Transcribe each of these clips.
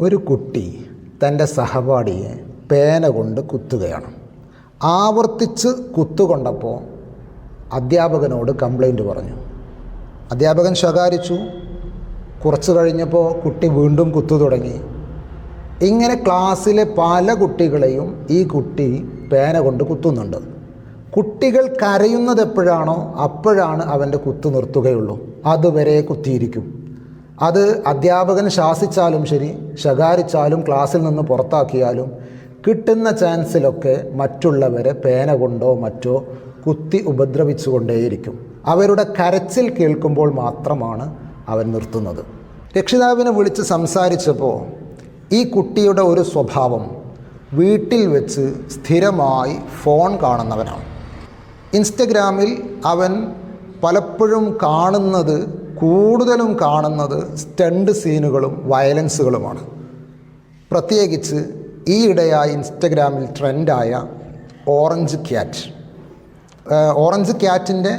ഒരു കുട്ടി തന്റെ സഹപാഠിയെ പേന കൊണ്ട് കുത്തുകയാണ്. ആവർത്തിച്ച് കുത്തുകൊണ്ടപ്പോൾ അധ്യാപകനോട് കംപ്ലൈന്റ് പറഞ്ഞു. അധ്യാപകൻ ശകാരിച്ചു. കുറച്ച് കഴിഞ്ഞപ്പോൾ കുട്ടി വീണ്ടും കുത്തു തുടങ്ങി. ഇങ്ങനെ ക്ലാസ്സിലെ പല കുട്ടികളെയും ഈ കുട്ടി പേന കൊണ്ട് കുത്തുന്നുണ്ട്. കുട്ടികൾ കരയുന്നത് എപ്പോഴാണോ അപ്പോഴാണ് അവന്റെ കുത്തു നിർത്തുകയുള്ളൂ. അതുവരെ കുത്തിയിരിക്കും. അത് അധ്യാപകൻ ശാസിച്ചാലും ശരി ശകാരിച്ചാലും ക്ലാസ്സിൽ നിന്ന് പുറത്താക്കിയാലും കിട്ടുന്ന ചാൻസിലൊക്കെ മറ്റുള്ളവരെ പേന കൊണ്ടോ മറ്റോ കുത്തി ഉപദ്രവിച്ചുകൊണ്ടേയിരിക്കും. അവരുടെ കരച്ചിൽ കേൾക്കുമ്പോൾ മാത്രമാണ് അവൻ നിർത്തുന്നത്. രക്ഷിതാവിനെ വിളിച്ച് സംസാരിച്ചപ്പോൾ ഈ കുട്ടിയുടെ ഒരു സ്വഭാവം വീട്ടിൽ വെച്ച് സ്ഥിരമായി ഫോൺ കാണുന്നവനാണ്. ഇൻസ്റ്റഗ്രാമിൽ അവൻ പലപ്പോഴും കാണുന്നത് കൂടുതലും കാണുന്നത് സ്റ്റണ്ട് സീനുകളും വയലൻസുകളുമാണ്. പ്രത്യേകിച്ച് ഈയിടെയായി ഇൻസ്റ്റഗ്രാമിൽ ട്രെൻഡായ ഓറഞ്ച് ക്യാറ്റ്. ഓറഞ്ച് ക്യാറ്റിന്റെ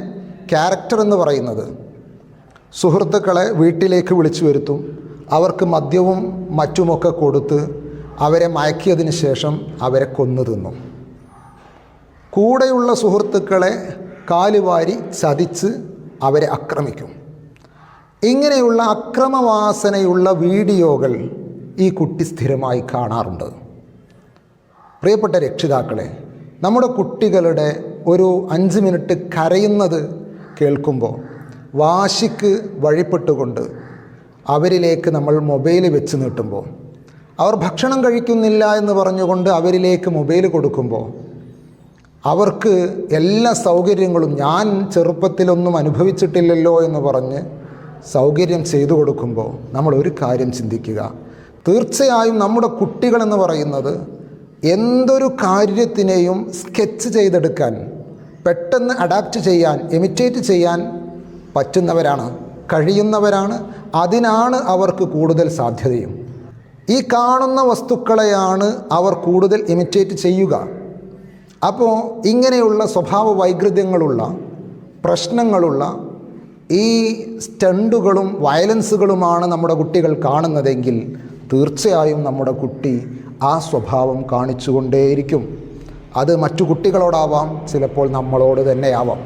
ക്യാരക്ടർ എന്ന് പറയുന്നത് സുഹൃത്തുക്കളെ വീട്ടിലേക്ക് വിളിച്ചു വരുത്തും അവർക്ക് മദ്യവും മറ്റുമൊക്കെ കൊടുത്ത് അവരെ മയക്കിയതിന് ശേഷം അവരെ കൊന്നു തിന്നും. കൂടെയുള്ള സുഹൃത്തുക്കളെ കാലുവാരി ചതിച്ച് അവരെ ആക്രമിക്കും. ഇങ്ങനെയുള്ള അക്രമവാസനയുള്ള വീഡിയോകൾ ഈ കുട്ടി സ്ഥിരമായി കാണാറുണ്ട്. പ്രിയപ്പെട്ട രക്ഷിതാക്കളെ നമ്മുടെ കുട്ടികളുടെ ഒരു അഞ്ച് മിനിറ്റ് കരയുന്നത് കേൾക്കുമ്പോൾ വാശിക്ക് വഴിപ്പെട്ടുകൊണ്ട് അവരിലേക്ക് നമ്മൾ മൊബൈൽ വെച്ച് നീട്ടുമ്പോൾ അവർ ഭക്ഷണം കഴിക്കുന്നില്ല എന്ന് പറഞ്ഞുകൊണ്ട് അവരിലേക്ക് മൊബൈൽ കൊടുക്കുമ്പോൾ അവർക്ക് എല്ലാ സൗകര്യങ്ങളും ഞാൻ ചെറുപ്പത്തിലൊന്നും അനുഭവിച്ചിട്ടില്ലല്ലോ എന്ന് പറഞ്ഞ് സൗകര്യം ചെയ്തു കൊടുക്കുമ്പോൾ നമ്മൾ ഒരു കാര്യം ചിന്തിക്കുക. തീർച്ചയായും നമ്മുടെ കുട്ടികളെന്ന് പറയുന്നത് എന്തൊരു കാര്യത്തിനെയും സ്കെച്ച് ചെയ്തെടുക്കാൻ പെട്ടെന്ന് അഡാപ്റ്റ് ചെയ്യാൻ എമിറ്റേറ്റ് ചെയ്യാൻ പറ്റുന്നവരാണ് കഴിയുന്നവരാണ് അതിനാണ് അവർക്ക് കൂടുതൽ സാധ്യതയും. ഈ കാണുന്ന വസ്തുക്കളെയാണ് അവർ കൂടുതൽ ഇമിറ്റേറ്റ് ചെയ്യുക. അപ്പോൾ ഇങ്ങനെയുള്ള സ്വഭാവ വൈകൃതങ്ങളുള്ള പ്രശ്നങ്ങളുള്ള ഈ സ്റ്റണ്ടുകളും വയലൻസുകളുമാണ് നമ്മുടെ കുട്ടികൾ കാണുന്നതെങ്കിൽ തീർച്ചയായും നമ്മുടെ കുട്ടി ആ സ്വഭാവം കാണിച്ചുകൊണ്ടേയിരിക്കും. അത് മറ്റു കുട്ടികളോടാവാം ചിലപ്പോൾ നമ്മളോട് തന്നെയാവാം.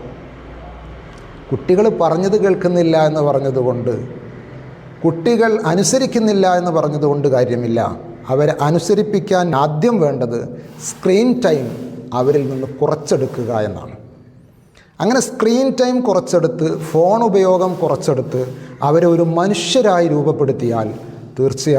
കുട്ടികൾ പറഞ്ഞത് കേൾക്കുന്നില്ല എന്ന് പറഞ്ഞതുകൊണ്ട് കുട്ടികൾ അനുസരിക്കുന്നില്ല എന്ന് പറഞ്ഞതുകൊണ്ട് കാര്യമില്ല. അവരെ അനുസരിപ്പിക്കാൻ ആദ്യം വേണ്ടത് സ്ക്രീൻ ടൈം അവരിൽ നിന്ന് കുറച്ചെടുക്കുക എന്നാണ്. അങ്ങനെ സ്ക്രീൻ ടൈം കുറച്ചെടുത്ത് ഫോൺ ഉപയോഗം കുറച്ചെടുത്ത് അവരെ ഒരു മനുഷ്യരായി രൂപപ്പെടുത്തിയാൽ തീർച്ചയായും